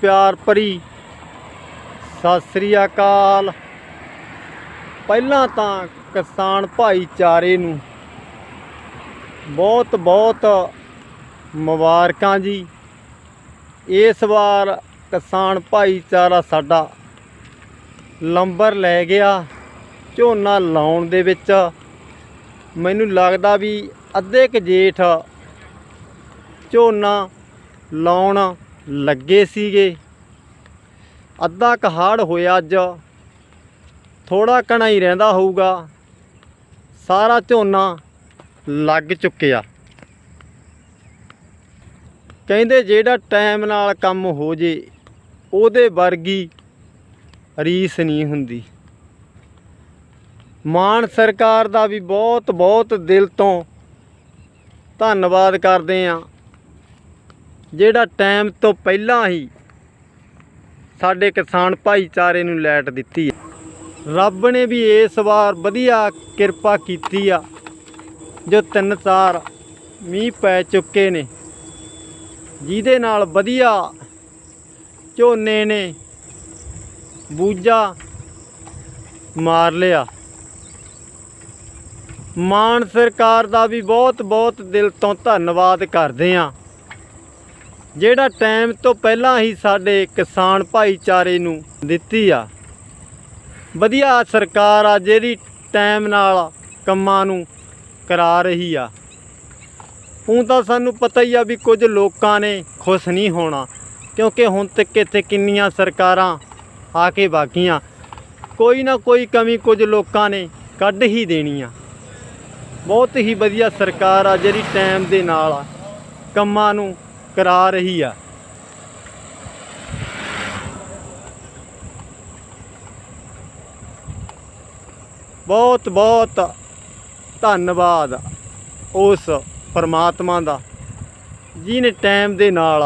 ਪਿਆਰ ਭਰੀ। ਸਤਿ ਸ੍ਰੀ ਅਕਾਲ। ਪਹਿਲਾਂ ਤਾਂ ਕਿਸਾਨ ਭਾਈਚਾਰੇ ਨੂੰ ਬਹੁਤ ਬਹੁਤ ਮੁਬਾਰਕਾਂ ਜੀ। ਇਸ ਵਾਰ ਕਿਸਾਨ ਭਾਈਚਾਰਾ ਸਾਡਾ ਲੰਬਰ ਲੈ ਗਿਆ। ਝੋਨਾ ਲਾਉਣ ਦੇ ਵਿੱਚ ਮੈਨੂੰ ਲੱਗਦਾ ਵੀ ਅੱਧੇ ਕੁ ਜੇਠ ਝੋਨਾ ਲਾਉਣ ਲੱਗੇ ਸੀਗੇ। ਅੱਧਾ ਕਹਾੜ ਹੋਇਆ ਅੱਜ। ਥੋੜਾ ਕਣਾ ਹੀ ਰਹਿੰਦਾ ਹੋਊਗਾ। ਸਾਰਾ ਝੋਨਾ ਲੱਗ ਚੁੱਕਿਆ। ਕਹਿੰਦੇ ਜਿਹੜਾ ਟਾਈਮ ਨਾਲ ਕੰਮ ਹੋ ਜੇ, ਉਹਦੇ ਵਰਗੀ ਰੀਸ ਨਹੀਂ ਹੁੰਦੀ। ਮਾਨ ਸਰਕਾਰ ਦਾ ਵੀ ਬਹੁਤ ਬਹੁਤ ਦਿਲ ਤੋਂ ਧੰਨਵਾਦ ਕਰਦੇ ਆ। ਜਿਹੜਾ ਟਾਈਮ ਤੋਂ ਪਹਿਲਾਂ ਹੀ ਸਾਡੇ ਕਿਸਾਨ ਭਾਈਚਾਰੇ ਨੂੰ ਲਾਈਟ ਦਿੱਤੀ ਹੈ। ਰੱਬ ਨੇ ਵੀ ਇਸ ਵਾਰ ਵਧੀਆ ਕਿਰਪਾ ਕੀਤੀ ਆ। ਜੋ ਤਿੰਨ ਚਾਰ ਮੀਂਹ ਪੈ ਚੁੱਕੇ ਨੇ। ਜਿਹਦੇ ਨਾਲ ਵਧੀਆ ਝੋਨੇ ਨੇ ਬੂਜਾ ਮਾਰ ਲਿਆ। ਮਾਨ ਸਰਕਾਰ ਦਾ ਵੀ ਬਹੁਤ ਬਹੁਤ ਦਿਲ ਤੋਂ ਧੰਨਵਾਦ ਕਰਦੇ ਆ ਜਿਹੜਾ ਟਾਈਮ ਤੋਂ ਪਹਿਲਾਂ ਹੀ ਸਾਡੇ ਕਿਸਾਨ ਭਾਈਚਾਰੇ ਨੂੰ ਦਿੱਤੀ ਆ। ਵਧੀਆ ਸਰਕਾਰ ਆ ਜਿਹੜੀ ਟਾਈਮ ਨਾਲ ਕੰਮਾਂ ਨੂੰ ਕਰਾ ਰਹੀ ਆ। ਹੁਣ ਤਾਂ ਸਾਨੂੰ ਪਤਾ ਹੀ ਆ ਵੀ ਕੁਝ ਲੋਕਾਂ ਨੇ ਖੁਸ਼ ਨਹੀਂ ਹੋਣਾ, ਕਿਉਂਕਿ ਹੁਣ ਤੱਕ ਇੱਥੇ ਕਿੰਨੀਆਂ ਸਰਕਾਰਾਂ ਆ ਕੇ ਬਾਕੀਆਂ ਕੋਈ ਨਾ ਕੋਈ ਕਮੀ ਕੁਝ ਲੋਕਾਂ ਨੇ ਕੱਢ ਹੀ ਦੇਣੀ ਆ। ਬਹੁਤ ਹੀ ਵਧੀਆ ਸਰਕਾਰ ਆ ਜਿਹੜੀ ਟਾਈਮ ਦੇ ਨਾਲ ਕੰਮਾਂ ਨੂੰ ਕਰਾ ਰਹੀ ਆ। ਬਹੁਤ ਬਹੁਤ ਧੰਨਵਾਦ ਉਸ ਪਰਮਾਤਮਾ ਦਾ ਜਿਹਨੇ ਟਾਈਮ ਦੇ ਨਾਲ